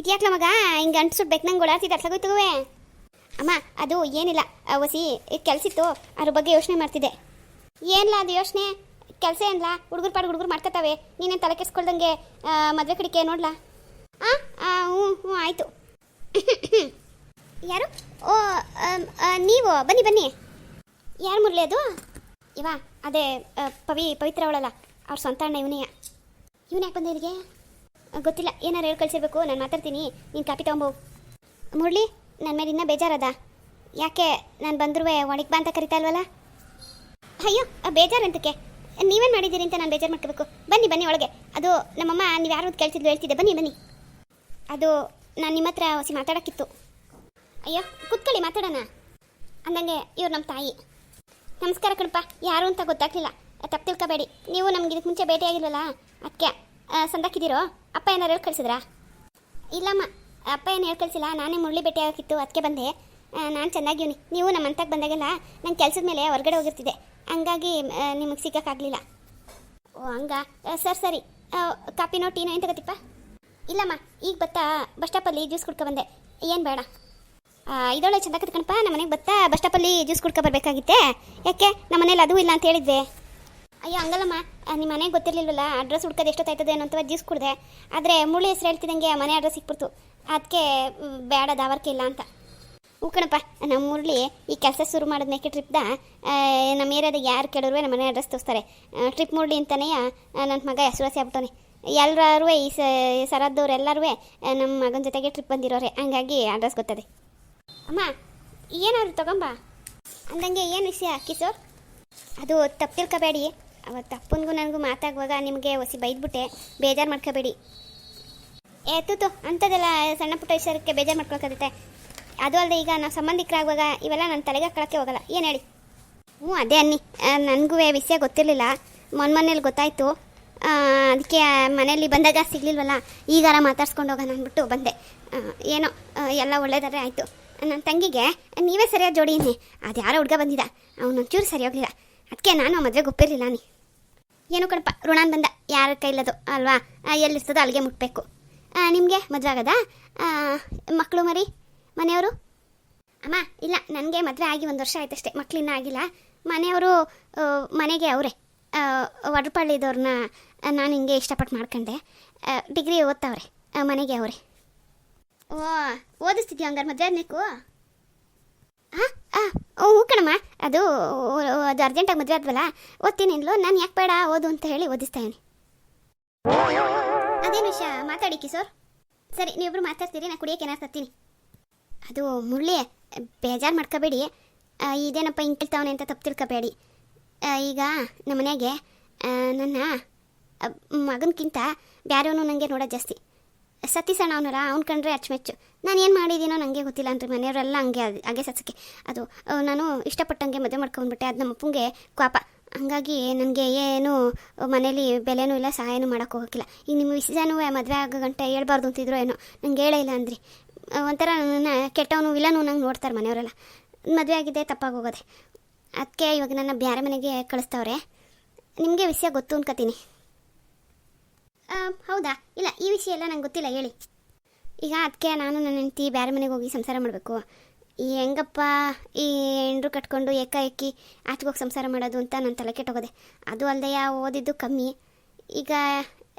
ಇದ್ಯಾಕ್ಲ ಮಗ? ಹಿಂಗೆ ಬೇಕು ನಂಗೆ ಓಡಾಡ್ತಿದ್ದೆ ಅಟ್ಲಾಗೋಯ್ತುವೆ ಅಮ್ಮ, ಅದು ಏನಿಲ್ಲ. ವಸಿ ಒಸಿ ಕೆಲ್ಸಿತ್ತು ಅದ್ರ ಬಗ್ಗೆ ಯೋಚನೆ ಮಾಡ್ತಿದ್ದೆ. ಏನಿಲ್ಲ ಅದು ಯೋಚನೆ? ಕೆಲಸ ಏನಿಲ್ಲ ಹುಡುಗರು ಪಾಡು ಹುಡುಗರು ಮಾಡ್ಕೊತಾವೆ ನೀನೇನು ತಲೆ ಕೆಸ್ಕೊಳ್ದಂಗೆ ಮದುವೆ ಕಡಿಕೆ ನೋಡ್ಲಾ? ಹಾಂ ಹ್ಞೂ ಹ್ಞೂ, ಆಯಿತು. ಯಾರು? ಓ ನೀವು. ಬನ್ನಿ ಬನ್ನಿ. ಯಾರು ಮುರಳಿ ಅದು? ಇವಾ, ಅದೇ ಪವಿ, ಪವಿತ್ರ ಅವಳಲ್ಲ. ಅವ್ರ ಸ್ವಂತ ಅಣ್ಣ ಇವನೇ ಇವನ್ಯಾಕೆ ಬಂದ ಇಲ್ಲಿಗೆ? ಗೊತ್ತಿಲ್ಲ. ಏನಾರು ಹೇಳಿ ಕಳಿಸಿರ್ಬೇಕು. ನಾನು ಮಾತಾಡ್ತೀನಿ. ನೀನು ಕಾಪಿ ತೊಗೊಂಬೋ ಮುರಳಿ ನನ್ನ ಮೇಲೆ ಇನ್ನೂ ಬೇಜಾರದ? ಯಾಕೆ ನಾನು ಬಂದರೂ ಒಣಗ್ ಬಾ ಅಂತ ಕರಿತಾ ಇಲ್ವಲ್ಲ? ಅಯ್ಯೋ ಬೇಜಾರಂತಕ್ಕೆ ನೀವೇನು ಮಾಡಿದ್ದೀರಿ ಅಂತ ನಾನು ಬೇಜಾರು ಮಾಡ್ಕೋಬೇಕು. ಬನ್ನಿ ಬನ್ನಿ ಒಳಗೆ. ಅದು ನಮ್ಮಮ್ಮ ನೀವು ಯಾರು ಅಂತ ಕೇಳ್ತಿದ್ಲು, ಹೇಳ್ತಿದ್ದೆ. ಬನ್ನಿ ಬನ್ನಿ. ಅದು ನಾನು ನಿಮ್ಮ ಹತ್ರ ಹೊಸಿ ಮಾತಾಡೋಕ್ಕಿತ್ತು. ಅಯ್ಯೋ, ಕುತ್ಕೊಳ್ಳಿ, ಮಾತಾಡೋಣ. ಅಂದಂಗೆ ಇವ್ರು ನಮ್ಮ ತಾಯಿ. ನಮಸ್ಕಾರ ಕಣಪ್ಪ. ಯಾರು ಅಂತ ಗೊತ್ತಾಗ್ಲಿಲ್ಲ. ತಪ್ಪು ತಿಳ್ಕೊಬೇಡಿ. ನೀವು ನಮ್ಗೆ ಇದಕ್ಕೆ ಮುಂಚೆ ಭೇಟಿ ಆಗಿಲ್ಲಲ್ಲ ಅದಕ್ಕೆ ಸಂದಕ್ಕಿದ್ದೀರೋ? ಅಪ್ಪ ಏನಾರು ಹೇಳಿ ಕಳಿಸಿದ್ರಾ? ಇಲ್ಲಮ್ಮ, ಅಪ್ಪ ಏನು ಹೇಳಿ ಕಳಿಸಿಲ್ಲ. ನಾನೇ ಮುರಳಿ ಭೇಟಿ ಆಗಿತ್ತು ಅದಕ್ಕೆ ಬಂದೆ. ನಾನು ಚೆನ್ನಾಗಿವ್ನಿ ನೀವು ನಮ್ಮ ಅಂತಕ್ಕೆ ಬಂದಾಗೆಲ್ಲ ನನ್ನ ಕೆಲಸದ ಮೇಲೆ ಹೊರಗಡೆ ಹೋಗಿರ್ತಿದ್ದೆ. ಹಂಗಾಗಿ ನಿಮಗೆ ಸಿಗೋಕ್ಕಾಗಲಿಲ್ಲ ಓ, ಹಂಗ? ಸರ್, ಸರಿ. ಕಾಪಿನೋ ಟೀನೋ ಏನು ತಗೋತಿಪ್ಪ? ಇಲ್ಲಮ್ಮ, ಈಗ ಬತ್ತಾ, ಬಸ್ ಸ್ಟಾಪಲ್ಲಿ ಜ್ಯೂಸ್ ಕುಡ್ಕೊ ಬಂದೆ. ಏನು ಬೇಡ. ಇದೊಳೆ ಚೆಂದ ಕಣ್ಪ ನಮ್ಮ ಮನೆಗೆ ಬತ್ತಾ, ಬಸ್ ಸ್ಟಾಪಲ್ಲಿ ಜ್ಯೂಸ್ ಕುಡ್ಕೊ ಬರಬೇಕಾಗಿತ್ತೆ? ಯಾಕೆ? ನಮ್ಮ ಮನೇಲಿ ಅದೂ ಇಲ್ಲ ಅಂತ ಹೇಳಿದ್ವಿ? ಅಯ್ಯೋ, ಹಂಗಲ್ಲಮ್ಮ. ನಿಮ್ಮ ಮನೆಗೆ ಗೊತ್ತಿರಲಿಲ್ವಲ್ಲ? ಅಡ್ರೆಸ್ ಹುಡ್ಕೋದು ಎಷ್ಟೊತ್ತಾಯ್ತದೆ ಅನ್ನೋ ಅಂತ ಜ್ಯೂಸ್ ಕುಡಿದೆ. ಆದರೆ ಮುಳ್ಳಿ ಹೆಸರು ಹೇಳ್ತಿದ್ದಂಗೆ ಮನೆ ಅಡ್ರೆಸ್ ಸಿಕ್ಬಿಡ್ತು. ಅದಕ್ಕೆ ಬೇಡ, ದಾವರ್ಕೆ ಇಲ್ಲ ಅಂತ. ಹ್ಞೂ ಕಣಪ್ಪ ನಮ್ಮ ಮುರಳಿ ಈ ಕೆಲಸ ಶುರು ಮಾಡಿದ ನೆಕ್ಕೆ ಟ್ರಿಪ್ದ ನಮ್ಮ ಏರಿಯಾದಾಗ ಯಾರು ಕೇಳಿದ್ರು ನಮ್ಮ ಮನೆ ಅಡ್ರೆಸ್ ತೋರಿಸ್ತಾರೆ. ಟ್ರಿಪ್ ಮುರಳಿ ಅಂತಲೇ ನನ್ನ ಮಗ ಹೆಸರುವಾಸಿ ಆಗ್ಬಿಟ್ಟವನೆ. ಎಲ್ಲರೂ ಈ ಸರದ್ದವ್ರು ಎಲ್ಲರೂ ನಮ್ಮ ಮಗನ ಜೊತೆಗೆ ಟ್ರಿಪ್ ಬಂದಿರೋರೆ. ಹಂಗಾಗಿ ಅಡ್ರೆಸ್ ಗೊತ್ತದೆ. ಅಮ್ಮ, ಏನಾದ್ರು ತಗೊಂಬ. ಅಂದಂಗೆ ಏನು ವಿಷಯ, ಕಿಶೋರ್? ಅದು ತಪ್ಪು ಅವತ್ತು ಅಪ್ಪನಿಗೂ ನನಗೂ ಮಾತಾಗುವಾಗ ನಿಮಗೆ ಒಸಿ ಬೈದ್ಬಿಟ್ಟೆ. ಬೇಜಾರು ಮಾಡ್ಕೋಬೇಡಿ. ಏ ತೂತು ಅಂಥದ್ದೆಲ್ಲ ಸಣ್ಣ ಪುಟ್ಟ ವಿಷಯಕ್ಕೆ ಬೇಜಾರು ಮಾಡ್ಕೊಳಕ್ಕಾಗುತ್ತೆ. ಅದು ಅಲ್ಲದೆ ಈಗ ನಾವು ಸಂಬಂಧಿಕರಾಗುವಾಗ ಇವೆಲ್ಲ ನನ್ನ ತಲೆಗೆ ಹಾಕೊಳಕ್ಕೆ ಹೋಗಲ್ಲ. ಏನು ಹೇಳಿ? ಹ್ಞೂ, ಅದೇ ಅನ್ನಿ. ನನಗೂ ವಿಷಯ ಗೊತ್ತಿರಲಿಲ್ಲ. ಮೊನ್ನೆ ಮೊನ್ನೆಲಿ ಗೊತ್ತಾಯಿತು. ಅದಕ್ಕೆ ಮನೇಲಿ ಬಂದಾಗ ಸಿಗ್ಲಿಲ್ವಲ್ಲ? ಈಗಾರ ಮಾತಾಡ್ಸ್ಕೊಂಡು ಹೋಗೋಣ ಅಂದ್ಬಿಟ್ಟು ಬಂದೆ. ಏನೋ ಎಲ್ಲ ಒಳ್ಳೇದಾದ್ರೆ ಆಯಿತು. ನನ್ನ ತಂಗಿಗೆ ನೀವೇ ಸರಿಯಾಗಿ ಜೋಡಿನಿ ಅದು ಯಾರೋ ಹುಡುಗ ಬಂದಿದ್ದ. ಅವನೊಂಚೂರು ಸರಿ ಹೋಗಲಿಲ್ಲ. ಅದಕ್ಕೆ ನಾನು ಮದುವೆಗೆ ಒಪ್ಪಿರಲಿಲ್ಲ ನೀ ಏನು ಕಣಪ್ಪ, ಋಣಾನ್ ಬಂದ. ಯಾರ ಕೈಲದು, ಅಲ್ವಾ? ಎಲ್ಲಿಸ್ತದೋ ಎಲ್ಲಿರ್ತದೋ ಅಲ್ಲಿಗೆ ಮುಟ್ಬೇಕು. ನಿಮಗೆ ಮದುವೆ ಆಗದಾ? ಮಕ್ಕಳು ಮರಿ, ಮನೆಯವರು? ಅಮ್ಮ, ಇಲ್ಲ, ನನಗೆ ಮದುವೆ ಆಗಿ ಒಂದು ವರ್ಷ ಆಯ್ತಷ್ಟೇ. ಮಕ್ಕಳಿನ್ನ ಆಗಿಲ್ಲ. ಮನೆಯವರು ಮನೆಗೆ ಅವರೇ. ವಡ್ರಪಳ್ಳಿದವ್ರನ್ನ ನಾನು ಹಿಂಗೆ ಇಷ್ಟಪಟ್ಟು ಮಾಡ್ಕೊಂಡೆ. ಡಿಗ್ರಿ ಓದ್ತಾವ್ರೆ. ಮನೆಗೆ ಅವರೇ. ಓ, ಓದಿಸ್ತಿದ್ಯಾ ಹಂಗಾರೆ ಮದುವೆ ಆದ್ಮೇಕು ಹ್ಞೂ ಕಣಮ್ಮ, ಅದು ಅದು ಅರ್ಜೆಂಟಾಗಿ ಮದುವೆ ಆದ್ವಲ್ಲ, ಓದ್ತೀನಿ ಅಂದ್ಲು, ನಾನು ಯಾಕೆ ಬೇಡ, ಓದು ಅಂತ ಹೇಳಿ ಓದಿಸ್ತಾ ಇದ್ದೀನಿ. ಅದೇನು ವಿಷಯ ಮಾತಾಡಿಕ್ಕಿ ಸರ್ ಸರಿ, ನೀವಿಬ್ರು ಮಾತಾಡ್ತೀರಿ, ನಾನು ಕುಡಿಯೋಕೆ ಏನಾರು ತರ್ತೀನಿ. ಅದು ಮುರಳಿ, ಬೇಜಾರು ಮಾಡ್ಕೋಬೇಡಿ. ಇದೇನಪ್ಪ ಹಿಂಗೆ ಕೇಳ್ತಾವನೆ ಅಂತ ತಪ್ಪು ತಿಳ್ಕೋಬೇಡಿ. ಈಗ ನಮ್ಮ ಮನೆಗೆ ನನ್ನ ಮಗನಕ್ಕಿಂತ ಬೇರೆಯವನು ನನಗೆ ನೋಡೋದು ಜಾಸ್ತಿ. ಸತೀಶ್ ಅಣ್ಣ ಅವನಲ್ಲ ಅವ್ನು ಕಂಡ್ರೆ ಅಚ್ಚುಮೆಚ್ಚು ನಾನು ಏನು ಮಾಡಿದ್ದೀನೋ ನನಗೆ ಗೊತ್ತಿಲ್ಲ ಅಂದ್ರೆ ಮನೆಯವರೆಲ್ಲ ಹಂಗೆ ಅದು ಹಾಗೆ ಸತ್ಸಕ್ಕೆ ಅದು ನಾನು ಇಷ್ಟಪಟ್ಟಂಗೆ ಮದುವೆ ಮಾಡ್ಕೊಂಡ್ಬಿಟ್ಟೆ ಅದು ನಮ್ಮ ಅಪ್ಪಂಗೆ ಕ್ವಾಪ. ಹಂಗಾಗಿ ನನಗೆ ಏನು ಮನೇಲಿ ಬೆಲೆನೂ ಇಲ್ಲ ಸಹಾಯನೂ ಮಾಡೋಕ್ಕೆ ಹೋಗೋಕ್ಕಿಲ್ಲ. ಈಗ ನಿಮ್ಮ ವಿಷಯನೂ ಮದುವೆ ಆಗೋ ಗಂಟೆ ಹೇಳ್ಬಾರ್ದು ಅಂತಿದ್ರು ಏನೋ, ನಂಗೆ ಹೇಳೇ ಇಲ್ಲ ಅಂದ್ರಿ. ಒಂಥರ ನನ್ನ ಕೆಟ್ಟವನು ಇಲ್ಲನೂ ನಂಗೆ ನೋಡ್ತಾರೆ ಮನೆಯವರೆಲ್ಲ. ಮದುವೆ ಆಗಿದೆ ತಪ್ಪಾಗಿ ಹೋಗೋದೆ. ಅದಕ್ಕೆ ಇವಾಗ ನನ್ನ ಬ್ಯಾರೆ ಮನೆಗೆ ಕಳಿಸ್ತವ್ರೆ. ನಿಮಗೆ ವಿಷಯ ಗೊತ್ತು ಅನ್ಕೋತೀನಿ. ಹೌದಾ? ಇಲ್ಲ, ಈ ವಿಷಯ ಎಲ್ಲ ನಂಗೆ ಗೊತ್ತಿಲ್ಲ, ಹೇಳಿ. ಈಗ ಅದಕ್ಕೆ ನಾನು ನನ್ನ ಹೆಂಡತಿ ಬೇರೆ ಮನೆಗೆ ಹೋಗಿ ಸಂಸಾರ ಮಾಡಬೇಕು. ಈ ಹೆಂಗಪ್ಪ, ಈ ಹೆಂಡ್ರು ಕಟ್ಕೊಂಡು ಏಕಾಏಕಿ ಆಚೆಗೋಗಿ ಸಂಸಾರ ಮಾಡೋದು ಅಂತ ನನ್ನ ತಲೆ ಕೆಟ್ಟೋಗೋದೆ. ಅದು ಅಲ್ಲದೆ ಓದಿದ್ದು ಕಮ್ಮಿ. ಈಗ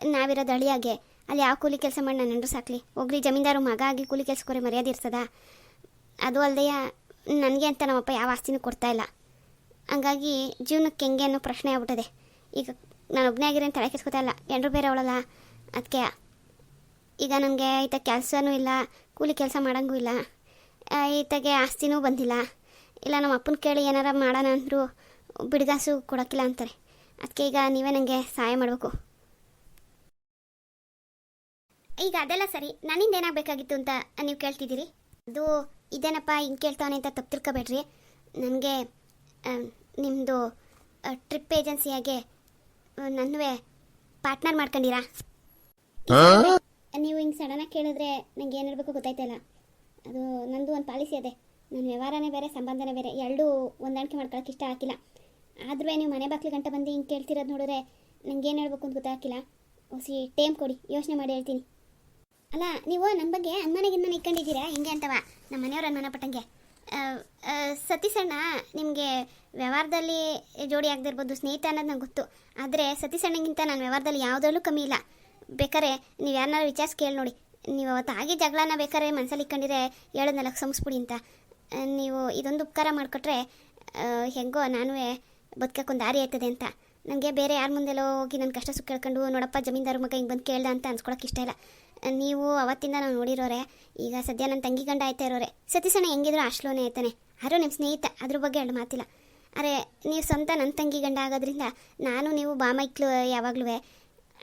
ನಾವಿರೋದು ಹಳಿಯಾಗೆ ಅಲ್ಲಿ ಯಾವ ಕೂಲಿ ಕೆಲಸ ಮಾಡಿ ನನ್ನ ಹೆಂಡ್ರು ಸಾಕಲಿ? ಹೋಗ್ಲಿ, ಜಮೀನ್ದಾರು ಮಗ ಆಗಿ ಕೂಲಿ ಕೆಲಸಕ್ಕೋರೆ ಮರ್ಯಾದೆ ಇರ್ತದ? ಅದು ಅಲ್ಲದೆ ನನಗೆ ಅಂತ ನಮ್ಮಪ್ಪ ಯಾವ ಆಸ್ತಿನೂ ಕೊಡ್ತಾ ಇಲ್ಲ. ಹಂಗಾಗಿ ಜೀವನಕ್ಕೆ ಹೆಂಗೆ ಅನ್ನೋ ಪ್ರಶ್ನೆ ಆಗ್ಬಿಟ್ಟದೆ. ಈಗ ನಾನು ಒಬ್ಬನೇ ಆಗಿರೋ ತಲೆ ಕೆಸ್ಕೊತಾ ಇಲ್ಲ. ಎಲ್ಲರೂ ಬೇರೆ ಅವಳಲ್ಲ. ಅದಕ್ಕೆ ಈಗ ನನಗೆ ಈತ ಕೆಲಸನೂ ಇಲ್ಲ ಕೂಲಿ ಕೆಲಸ ಮಾಡೋಂಗೂ ಇಲ್ಲ. ಈತಗೆ ಆಸ್ತಿನೂ ಬಂದಿಲ್ಲ. ಇಲ್ಲ ನಮ್ಮ ಅಪ್ಪನ ಕೇಳಿ ಏನಾರ ಮಾಡೋಣ ಅಂದರೂ ಬಿಡದಾಸು ಕೊಡೋಕ್ಕಿಲ್ಲ ಅಂತಾರೆ. ಅದಕ್ಕೆ ಈಗ ನೀವೇ ನನಗೆ ಸಹಾಯ ಮಾಡಬೇಕು. ಈಗ ಅದೆಲ್ಲ ಸರಿ. ನನ್ನಿಂದ ಏನಾಗಬೇಕಾಗಿತ್ತು ಅಂತ ನೀವು ಕೇಳ್ತಿದ್ದೀರಿ? ಅದು ಇದೇನಪ್ಪ ಹಿಂಗೆ ಕೇಳ್ತಾವನೆ ಅಂತ ತಪ್ಪು ತಿಳ್ಕೊಬೇಡ್ರಿ. ನನಗೆ ನಿಮ್ಮದು ಟ್ರಿಪ್ ಏಜೆನ್ಸಿಯಾಗೆ ನನ್ನುವೆ ಪಾರ್ಟ್ನರ್ ಮಾಡ್ಕೊಂಡಿರಾ? ನೀವು ಹಿಂಗೆ ಸಡನ್ನಾಗಿ ಕೇಳಿದ್ರೆ ನಂಗೆ ಏನು ಹೇಳ್ಬೇಕು ಗೊತ್ತಾಯ್ತಲ್ಲ ಅದು ನಂದು ಒಂದು ಪಾಲಿಸಿ ಇದೆ ನನ್ನ ವ್ಯವಹಾರನೇ ಬೇರೆ ಸಂಬಂಧನೇ ಬೇರೆ. ಎರಡೂ ಹೊಂದಾಣಿಕೆ ಮಾಡ್ಕೊಳಕ್ಕೆ ಇಷ್ಟ ಆಗಿಲ್ಲ. ಆದ್ರೂ ನೀವು ಮನೆ ಬಾಕ್ಲಿ ಗಂಟೆ ಬಂದು ಹಿಂಗೆ ಕೇಳ್ತಿರೋದು ನೋಡಿದ್ರೆ ನಂಗೆ ಏನು ಹೇಳ್ಬೇಕು ಅಂತ ಗೊತ್ತಾಗಿಲ್ಲ ಹೊಸಿ ಟೇಮ್ ಕೊಡಿ ಯೋಚನೆ ಮಾಡಿ ಹೇಳ್ತೀನಿ. ಅಲ್ಲ ನೀವು ನನ್ನ ಬಗ್ಗೆ ಅನುಮಾನ ಗಿನ್ಮಾನ ಇಟ್ಕೊಂಡಿದ್ದೀರಾ? ಹೆಂಗೆ ಅಂತವ? ನಮ್ಮ ಮನೆಯವ್ರ ಅನುಮಾನ ಪಟ್ಟಂಗೆ. ಆ, ನಿಮಗೆ ವ್ಯವಹಾರದಲ್ಲಿ ಜೋಡಿ ಆಗದಿರ್ಬೋದು ಸ್ನೇಹಿತ ಅನ್ನೋದು ನಂಗೆ ಗೊತ್ತು. ಆದರೆ ಸತೀಸಣ್ಣಗಿಂತ ನಾನು ವ್ಯವಹಾರದಲ್ಲಿ ಯಾವುದರಲ್ಲೂ ಕಮ್ಮಿ ಇಲ್ಲ. ಬೇಕಾರೆ ನೀವು ಯಾರನ್ನಾರು ವಿಚಾರಿಸಿ ಕೇಳಿ ನೋಡಿ. ನೀವು ಅವತ್ತು ಆಗಿ ಜಗಳನ ಬೇಕಾದ್ರೆ ಮನಸ್ಸಲ್ಲಿ ಇಟ್ಕೊಂಡಿರೆ ಹೇಳೋದ್ನೆಲ್ಲ ಕ್ಷಮಿಸ್ಬಿಡಿ ಅಂತ. ನೀವು ಇದೊಂದು ಉಪಕಾರ ಮಾಡಿಕೊಟ್ರೆ ಹೆಂಗೋ ನಾನು ಬದುಕಕ್ಕೊಂದು ದಾರಿ ಆಯ್ತದೆ ಅಂತ. ನನಗೆ ಬೇರೆ ಯಾರ ಮುಂದೆಲ್ಲೋ ಹೋಗಿ ನನ್ನ ಕಷ್ಟ ಸುಖ ಕೇಳ್ಕೊಂಡು, ನೋಡಪ್ಪ, ಜಮೀನ್ದಾರ ಮಗ ಹಿಂಗೆ ಬಂದು ಕೇಳ್ದ ಅಂತ ಅನ್ಸ್ಕೊಳಕ್ಕೆ ಇಷ್ಟ ಇಲ್ಲ. ನೀವು ಅವತ್ತಿಂದ ನಾವು ನೋಡಿರೋರೆ, ಈಗ ಸದ್ಯ ನನ್ನ ತಂಗಿ ಗಂಡ ಆಯ್ತಾ ಇರೋರೆ. ಸತೀಸಣ್ಣ ಹೆಂಗಿದ್ರು ಅಶ್ಲೋನೇ ಆಯ್ತಾನೆ ಯಾರೋ ನಿಮ್ಮ ಸ್ನೇಹಿತ, ಅದ್ರ ಬಗ್ಗೆ ಎರಡು ಮಾತಿಲ್ಲ. ಅರೆ, ನೀವು ಸ್ವಂತ ನನ್ನ ತಂಗಿ ಗಂಡ ಆಗೋದ್ರಿಂದ ನಾನು ನೀವು ಬಾಮೈಕ್ಲು ಯಾವಾಗಲೂ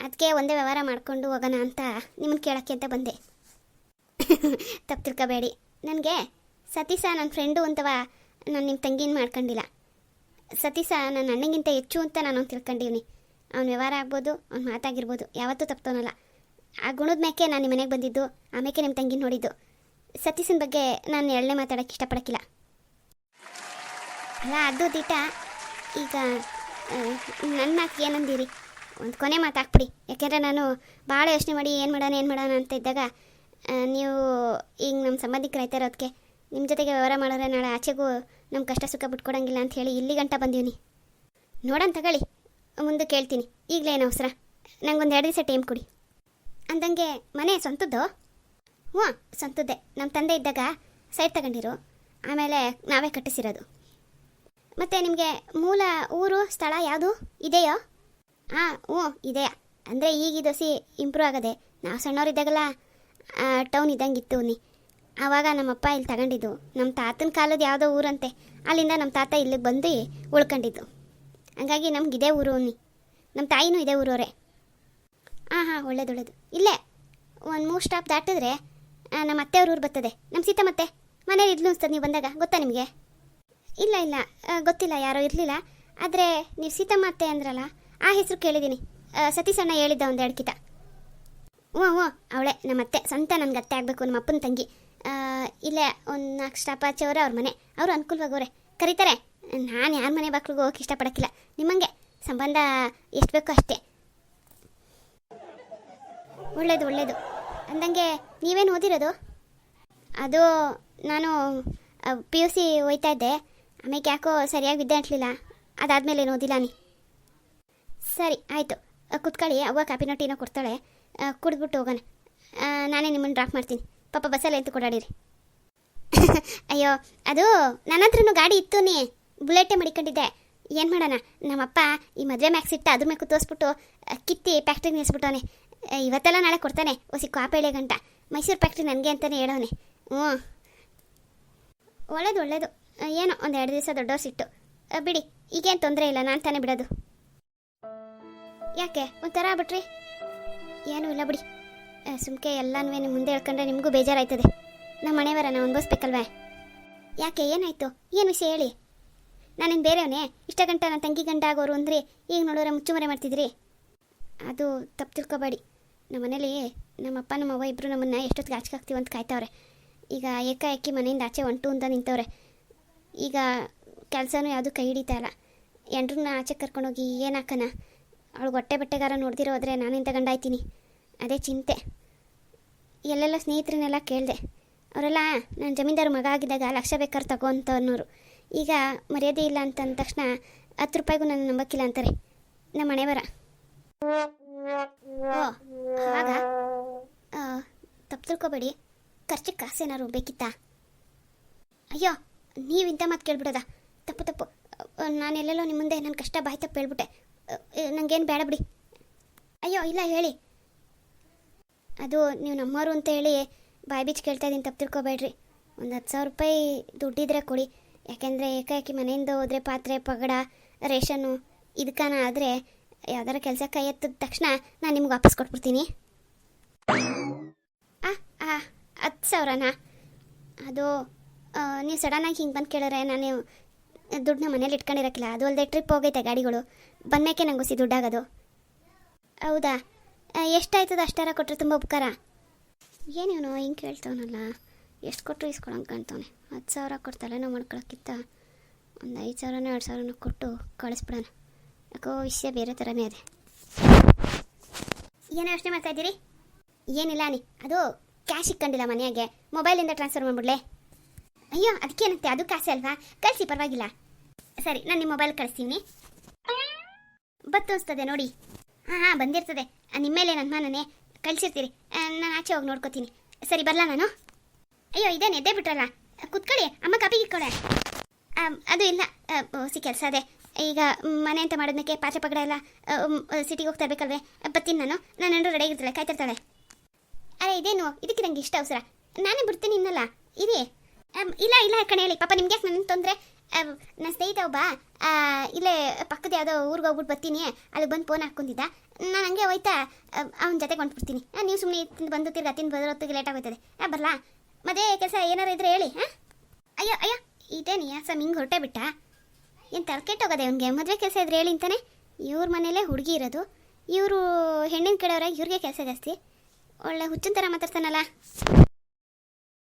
ಅದಕ್ಕೆ ಒಂದೇ ವ್ಯವಹಾರ ಮಾಡ್ಕೊಂಡು ಹೋಗೋಣ ಅಂತ ನಿಮ್ಮನ್ನು ಕೇಳೋಕ್ಕೆ ಅಂತ ಬಂದೆ. ತಪ್ಪು ತಿಳ್ಕೊಬೇಡಿ. ನನಗೆ ಸತೀಶ ನನ್ನ ಫ್ರೆಂಡು ಅಂತವ ನಾನು ನಿಮ್ಮ ತಂಗಿನ ಮಾಡ್ಕೊಂಡಿಲ್ಲ. ಸತೀಶ, ನನ್ನ ಅಣ್ಣಗಿಂತ ಹೆಚ್ಚು ಅಂತ ನಾನು ತಿಳ್ಕೊಂಡಿವ್ನಿ. ಅವ್ನ ವ್ಯವಹಾರ ಆಗ್ಬೋದು, ಅವ್ನ ಮಾತಾಗಿರ್ಬೋದು, ಯಾವತ್ತೂ ತಪ್ತವನಲ್ಲ. ಆ ಗುಣದ ಮೇಕೆ ನಾನು ನಿಮ್ಮ ಮನೆಗೆ ಬಂದಿದ್ದು ಆಮೇಲೆ ನಿಮ್ಮ ತಂಗಿ ನೋಡಿದ್ದು. ಸತೀಶನ ಬಗ್ಗೆ ನಾನು ಎರಡನೇ ಮಾತಾಡೋಕ್ಕೆ ಇಷ್ಟಪಡೋಕ್ಕಿಲ್ಲ. ಅಲ್ಲ, ಅದು ದಿಟ, ಈಗ ನನ್ನ ಮಾತು ಏನಂದಿರಿ? ಒಂದು ಕೊನೆ ಮಾತು ಹಾಕ್ಬಿಡಿ. ಯಾಕೆಂದರೆ ನಾನು ಭಾಳ ಯೋಚನೆ ಮಾಡಿ ಏನು ಮಾಡೋಣ ಏನು ಮಾಡೋಣ ಅಂತ ಇದ್ದಾಗ ನೀವು, ಈಗ ನಮ್ಮ ಸಂಬಂಧಿಕರು ಆಯ್ತಾ ಇರೋದಕ್ಕೆ ನಿಮ್ಮ ಜೊತೆಗೆ ವ್ಯವಹಾರ ಮಾಡೋರೆ ನಾಳೆ ಆಚೆಗೂ ನಮ್ಮ ಕಷ್ಟ ಸುಖ ಬಿಟ್ಕೊಡಂಗಿಲ್ಲ ಅಂತ ಹೇಳಿ ಇಲ್ಲಿ ಗಂಟ ಬಂದೀವಿ ನೋಡೋಣ ತಗೊಳ್ಳಿ, ಮುಂದೆ ಕೇಳ್ತೀನಿ, ಈಗಲೇ ಏನು ಅವಸರ? ನಂಗೊಂದು ಎರಡು ದಿವಸ ಟೈಮ್ ಕೊಡಿ. ಅಂದಂಗೆ ಮನೆ ಸ್ವಂತದ್ದು? ಹ್ಞೂ, ಸ್ವಂತದ್ದೇ. ನಮ್ಮ ತಂದೆ ಇದ್ದಾಗ ಸೈಟ್ ತಗೊಂಡಿರು, ಆಮೇಲೆ ನಾವೇ ಕಟ್ಟಿಸಿರೋದು. ಮತ್ತು ನಿಮಗೆ ಮೂಲ ಊರು, ಸ್ಥಳ ಯಾವುದು? ಇದೆಯೋ? ಹಾಂ, ಹ್ಞೂ ಇದೆಯಾ ಅಂದರೆ ಈಗ ಈ ದೋಸೆ ಇಂಪ್ರೂವ್ ಆಗದೆ. ನಾವು ಸಣ್ಣವರಿದ್ದಾಗಲ್ಲ ಟೌನ್ ಇದ್ದಂಗಿತ್ತು ನೀ ಆವಾಗ ನಮ್ಮಪ್ಪ ಇಲ್ಲಿ ತಗೊಂಡಿದ್ದು. ನಮ್ಮ ತಾತನ ಕಾಲದ ಯಾವುದೋ ಊರಂತೆ. ಅಲ್ಲಿಂದ ನಮ್ಮ ತಾತ ಇಲ್ಲಿಗೆ ಬಂದು ಉಳ್ಕೊಂಡಿದ್ದು. ಹಂಗಾಗಿ ನಮ್ಗೆ ಇದೇ ಊರು ನೀ ನಮ್ಮ ತಾಯಿನೂ ಇದೇ ಊರವರೇ. ಹಾಂ ಹಾಂ ಒಳ್ಳೇದು ಒಳ್ಳೇದು ಇಲ್ಲೇ, ಒಂದು ಮೂರು ಸ್ಟಾಪ್ ದಾಟಿದ್ರೆ ನಮ್ಮ ಅತ್ತೆಯವ್ರ ಊರು ಬರ್ತದೆ. ನಮ್ಮ ಸೀತಮ್ಮತ್ತೆ, ಮನೇಲಿ ಇದ್ಲು ಅನ್ಸ್ತದೆ ನೀವು ಬಂದಾಗ. ಗೊತ್ತಾ ನಿಮಗೆ? ಇಲ್ಲ ಇಲ್ಲ. ಗೊತ್ತಿಲ್ಲ, ಯಾರೋ ಇರಲಿಲ್ಲ. ಆದರೆ ನೀವು ಸೀತಮ್ಮ ಅತ್ತೆ ಅಂದ್ರಲ್ಲ, ಆ ಹೆಸರು ಕೇಳಿದ್ದೀನಿ ಸತೀಶ್ ಸತೀಶಣ್ಣ ಹೇಳಿದ್ದ ಒಂದು ಕಿತ. ಹ್ಞೂ ಹ್ಞೂ. ಅವಳೆ ನಮ್ಮ ಅತ್ತೆ ಸ್ವಂತ ನನಗೆ ಅತ್ತೆ ಆಗಬೇಕು ನಮ್ಮ ಅಪ್ಪನ ತಂಗಿ. ಇಲ್ಲೇ ಒಂದು ನಾಲ್ಕು ಸ್ಟಾಪ್ ಅವರೇ ಅವ್ರ ಮನೆ. ಅವರು ಅನುಕೂಲವಾಗವ್ರೆ ಕರೀತಾರೆ. ನಾನು ಯಾರ ಮನೆ ಮಕ್ಳಿಗೆ ಹೋಗಕ್ಕೆ ಇಷ್ಟಪಡೋಕ್ಕಿಲ್ಲ. ನಿಮ್ಮಂಗೆ ಸಂಬಂಧ ಎಷ್ಟು ಬೇಕೋ ಅಷ್ಟೇ. ಒಳ್ಳೇದು ಒಳ್ಳೇದು. ಅಂದಂಗೆ ನೀವೇನು ಓದಿರೋದು? ಅದು ನಾನು ಪಿ ಯು ಸಿ ಹೋಯ್ತಾ ಇದ್ದೆ. ಆಮೇಲೆ ಯಾಕೋ ಸರಿಯಾಗಿ ವಿದ್ಯೆ ಅಂಟ್ಲಿಲ್ಲ. ಅದಾದಮೇಲೆ ಏನು ಓದಿಲ್ಲ ನೀ? ಸರಿ, ಆಯಿತು. ಕುತ್ಕೊಳ್ಳಿ. ಅವ್ವ ಕಾಪಿನೋ ಟೀನೋ ಕೊಡ್ತಾಳೆ. ಕುಡಿದ್ಬಿಟ್ಟು ಹೋಗೋಣ. ನಾನೇ ನಿಮ್ಮನ್ನು ಡ್ರಾಪ್ ಮಾಡ್ತೀನಿ. ಪಾಪ ಬಸ್ಸಲ್ಲಿ ಎಂತ ಕೊಡಾಡಿರಿ ಅಯ್ಯೋ, ಅದು ನನ್ನ ಹತ್ರನು ಗಾಡಿ ಇತ್ತು ನೀ ಬುಲೆಟೇ ಮಡಿಕೊಂಡಿದ್ದೆ. ಏನು ಮಾಡೋಣ? ನಮ್ಮಪ್ಪ ಈ ಮದುವೆ ಮ್ಯಾಕ್ಸ್ ಇಟ್ಟು ಅದ್ರ ಮೇಲೆ ತೋರಿಸ್ಬಿಟ್ಟು ಕಿತ್ತಿ ಫ್ಯಾಕ್ಟ್ರಿಗೆ ನಿಲ್ಲಿಸ್ಬಿಟ್ಟವನೆ ಇವತ್ತೆಲ್ಲ ನಾಳೆ ಕೊಡ್ತಾನೆ, ಒಸಿ ಕಾಪೇಳೆ ಗಂಟ. ಮೈಸೂರು ಫ್ಯಾಕ್ಟ್ರಿ ನನಗೆ ಅಂತಲೇ ಹೇಳೋನೆ ಹ್ಞೂ. ಒಳ್ಳೇದು ಒಳ್ಳೇದು. ಏನೋ ಒಂದು ಎರಡು ದಿವಸ ದೊಡ್ಡವ್ರು ಸಿಟ್ಟು. ಬಿಡಿ, ಈಗೇನು ತೊಂದರೆ ಇಲ್ಲ, ನಾನು ತಾನೇ ಬಿಡೋದು. ಯಾಕೆ? ಒಂಥರ ಬಿಟ್ರಿ ಏನೂ ಇಲ್ಲ ಬಿಡಿ. ಸುಮ್ಕೆ ಎಲ್ಲನೂ ಮುಂದೆ ಹೇಳ್ಕೊಂಡ್ರೆ ನಿಮಗೂ ಬೇಜಾರಾಯ್ತದೆ. ನಮ್ಮ ಮನೆಯವರ ನಾವು ಅನ್ಭವಿಸ್ಬೇಕಲ್ವೇ ಯಾಕೆ, ಏನಾಯ್ತು? ಏನು ವಿಷಯ ಹೇಳಿ? ನಾನೇನು ಬೇರೆಯವನೇ? ಇಷ್ಟ ಗಂಟ ನನ್ನ ತಂಗಿ ಗಂಟ ಆಗೋರು ಅಂದರೆ ಈಗ ನೋಡೋರೆ ಮುಚ್ಚುಮರೆ ಮಾಡ್ತಿದ್ರಿ? ಅದು ತಪ್ಪು ತಿಳ್ಕೊಬೇಡಿ. ನಮ್ಮ ಮನೇಲಿ ನಮ್ಮಪ್ಪ ನಮ್ಮವ್ವ ಇಬ್ಬರು ನಮ್ಮನ್ನು ಎಷ್ಟೊತ್ತಿಗೆ ಆಚೆ ಹಾಕ್ತೀವಿ ಅಂತ ಕಾಯ್ತವ್ರೆ. ಈಗ ಏಕಾಏಕಿ ಮನೆಯಿಂದ ಆಚೆ ಒಂಟು ಅಂತ ನಿಂತವ್ರೆ. ಈಗ ಕೆಲಸನೂ ಯಾವುದು ಕೈ ಹಿಡಿತಾ ಇಲ್ಲ. ಎಂಟ್ರನ್ನ ಆಚೆ ಕರ್ಕೊಂಡೋಗಿ ಏನಾಕನ ಅವಳು ಹೊಟ್ಟೆ ಬಟ್ಟೆಗಾರ ನೋಡ್ದಿರೋದ್ರೆ ನಾನೆಂತ ಗಂಡ ಗಂಡಾಯ್ತೀನಿ ಅದೇ ಚಿಂತೆ. ಎಲ್ಲೆಲ್ಲ ಸ್ನೇಹಿತರನ್ನೆಲ್ಲ ಕೇಳಿದೆ. ಅವರೆಲ್ಲ ನಾನು ಜಮೀನ್ದಾರು ಮಗ ಆಗಿದ್ದಾಗ ಲಕ್ಷ ಬೇಕಾದ್ರೆ ತಗೋ ಈಗ ಮರ್ಯಾದೆ ಇಲ್ಲ ಅಂತ ಅಂದ ತಕ್ಷಣ ಹತ್ತು ರೂಪಾಯಿಗೂ ನನ್ನ ನಂಬಕ್ಕಿಲ್ಲ ಅಂತಾರೆ. ನಮ್ಮ ಮನೆ ಬರ ಓ ತಪ್ಪು ತಿಳ್ಕೊಬೇಡಿ. ಖರ್ಚಿಗೆ ಏನಾರು ಬೇಕಿತ್ತಾ? ಅಯ್ಯೋ, ನೀವು ಇಂಥ ಮಾತು ಕೇಳ್ಬಿಡೋದ? ತಪ್ಪು ತಪ್ಪು. ನಾನು ಎಲ್ಲೆಲ್ಲೋ ನಿಮ್ಮ ಮುಂದೆ ನನ್ನ ಕಷ್ಟ ಬಾಯಿ ತಪ್ಪು ಹೇಳ್ಬಿಟ್ಟೆ. ನನಗೇನು ಬೇಡ ಬಿಡಿ. ಅಯ್ಯೋ, ಇಲ್ಲ, ಹೇಳಿ. ಅದು ನೀವು ನಮ್ಮವರು ಅಂತ ಹೇಳಿ ಬಾಯಿ ಬೀಚ್ ಕೇಳ್ತಾ ಇದ್ದೀನಿ ತಪ್ಪು ತಿಳ್ಕೊಬೇಡ್ರಿ. ಒಂದು ಹತ್ತು ಸಾವಿರ ರೂಪಾಯಿ ದುಡ್ಡಿದ್ರೆ ಕೊಡಿ. ಯಾಕೆಂದರೆ ಏಕಾಏಕಿ ಮನೆಯಿಂದ ಹೋದರೆ ಪಾತ್ರೆ, ಪಗಡ, ರೇಷನ್ನು ಇದಕ್ಕನ ಆದರೆ ಯಾವ್ದಾರ ಕೆಲಸ ಕೈ ಎತ್ತಿದ ತಕ್ಷಣ ನಾನು ನಿಮ್ಗೆ ವಾಪಸ್ ಕೊಟ್ಬಿಡ್ತೀನಿ. ಆ ಆ, ಹತ್ತು ಸಾವಿರನಾ? ಅದು ನೀವು ಸಡನ್ನಾಗಿ ಹಿಂಗೆ ಬಂದು ಕೇಳಿದ್ರೆ ನಾನು ದುಡ್ಡನ್ನ ಮನೇಲಿ ಇಟ್ಕೊಂಡಿರೋಕ್ಕಿಲ್ಲ. ಅದು ಅಲ್ಲದೆ ಟ್ರಿಪ್ ಹೋಗೈತೆ ಗಾಡಿಗಳು. ಬಂದ್ಮೇಕೆ ನಂಗೆ ಹೊಸಿ ದುಡ್ಡಾಗೋದು. ಹೌದಾ? ಎಷ್ಟಾಯ್ತದ ಅಷ್ಟಾರ ಕೊಟ್ಟರೆ ತುಂಬ ಉಪಕಾರ? ಏನೇನೋ ಹಿಂಗೆ ಕೇಳ್ತವನಲ್ಲ, ಎಷ್ಟು ಕೊಟ್ಟರು ಇಸ್ಕೊಳಂಗೆ ಕಾಣ್ತವನೆ. ಹತ್ತು ಸಾವಿರ ಕೊಟ್ಟು ತಲೆನೋ ಮಾಡ್ಕೊಳಕ್ಕಿಂತ ಒಂದು ಐದು ಸಾವಿರನೋ ಎರಡು ಸಾವಿರನೋ ಕೊಟ್ಟು ಕಳಿಸ್ಬಿಡೋಣ. ಯಾಕೋ ವಿಷಯ ಬೇರೆ ಥರನೇ ಇದೆ. ಏನೋ ಯೋಚನೆ ಮಾಡ್ತಾ ಇದ್ದೀರಿ? ಏನಿಲ್ಲ ನೀ ಅದು ಕ್ಯಾಶ್ ಇಕ್ಕಂಡಿಲ್ಲ ಮನೆಯಾಗೆ. ಮೊಬೈಲಿಂದ ಟ್ರಾನ್ಸ್ಫರ್ ಮಾಡಿಬಿಡ್ಲೆ. ಅಯ್ಯೋ ಅದಕ್ಕೇನಂತೆ ಅದು ಕಾಸೆ ಅಲ್ವಾ? ಕಳಿಸಿ, ಪರವಾಗಿಲ್ಲ. ಸರಿ, ನಾನು ನಿಮ್ಮ ಮೊಬೈಲ್ ಕಳಿಸ್ತೀನಿ. ಬತ್ತು ಅನಿಸ್ತದೆ ನೋಡಿ. ಹಾಂ ಹಾಂ, ಬಂದಿರ್ತದೆ. ನಿಮ್ಮ ಮೇಲೆ ನನ್ನ ಮನನೇ ಕಳಿಸಿರ್ತೀರಿ. ನಾನು ಆಚೆ ಹೋಗಿ ನೋಡ್ಕೋತೀನಿ. ಸರಿ, ಬರಲಾ ನಾನು? ಅಯ್ಯೋ, ಇದೇನೆ ಎದ್ದೇ ಬಿಟ್ರಲ್ಲ? ಕುತ್ಕೊಳ್ಳಿ, ಅಮ್ಮ ಕಾಪಿಗೆ ಇಕ್ಕೊಳ್ಳೆ ಅದು ಇಲ್ಲ. ಸಿ ಕೆಲಸ ಅದೇ. ಈಗ ಮನೆ ಅಂತ ಮಾಡೋದಕ್ಕೆ ಪಾತ್ರೆ ಪಗಡ ಎಲ್ಲ ಸಿಟಿಗೆ ಹೋಗ್ತಾ ಇರ್ಬೇಕಲ್ವೇ? ಬತ್ತೀನಿ ನಾನು. ನಾನು ಹೆಂಡ್ರು ರೆಡಿ ಆಗಿರ್ತಾಳೆ ಕಾಯ್ತಿರ್ತಾಳೆ. ಅರೆ, ಇದೇನು? ಇದಕ್ಕೆ ನಂಗೆ ಇಷ್ಟ ಅವಸರ. ನಾನೇ ಬಿಡ್ತೀನಿ ಇನ್ನಲ್ಲ. ಇರಿ. ಇಲ್ಲ ಇಲ್ಲ ಕಣೆ, ಹೇಳಿ. ಪಾಪ ನಿಮ್ಗೆ ನನ್ನ ತೊಂದರೆ? ನನ್ನ ಸ್ನೇಹಿತ ಒಬ್ಬ ಇಲ್ಲೇ ಪಕ್ಕದ ಯಾವುದೋ ಊರಿಗೆ ಹೋಗ್ಬಿಟ್ಟು ಬರ್ತೀನಿ. ಅಲ್ಲಿಗೆ ಬಂದು ಫೋನ್ ಹಾಕ್ಕೊಂಡಿದ್ದ. ನಾನು ಹಂಗೆ ಹೋಯ್ತಾ ಅವನ ಜೊತೆಗೆ ಹೊಂಟ್ಬಿಡ್ತೀನಿ ನೀವು ಸುಮ್ಮನೆ ತಿಂದು ಬಂದು ತಿರ್ಗಾ ತಿಂದು ಬರೋತ್ತಿಗೆ ಲೇಟ್ ಆಗೋಯ್ತದೆ. ಹಾಂ ಬರಲಾ? ಮದೇ ಕೆಲಸ ಏನಾರು ಇದ್ರೆ ಹೇಳಿ ಹಾಂ ಅಯ್ಯೋ ಅಯ್ಯೋ ಇದೇನಿ ಸಮ್ ಹಿಂಗೆ ಹೊರಟೆ ಬಿಟ್ಟ? ಏನು ತರ್ಕೆಟ್ಟೋಗದೆ ಅವ್ನಿಗೆ? ಮದುವೆ ಕೆಲಸ ಇದ್ರೆ ಹೇಳಿ ಅಂತಾನೆ? ಇವ್ರ ಮನೇಲೇ ಹುಡುಗಿ ಇರೋದು. ಇವರು ಹೆಣ್ಣಿನ ಕಡೆಯವ್ರ ಇವ್ರಿಗೆ ಕೆಲಸ ಜಾಸ್ತಿ. ಒಳ್ಳೆ ಹುಚ್ಚಿನ ಥರ ಮಾತಾಡ್ತಾನಲ್ಲ.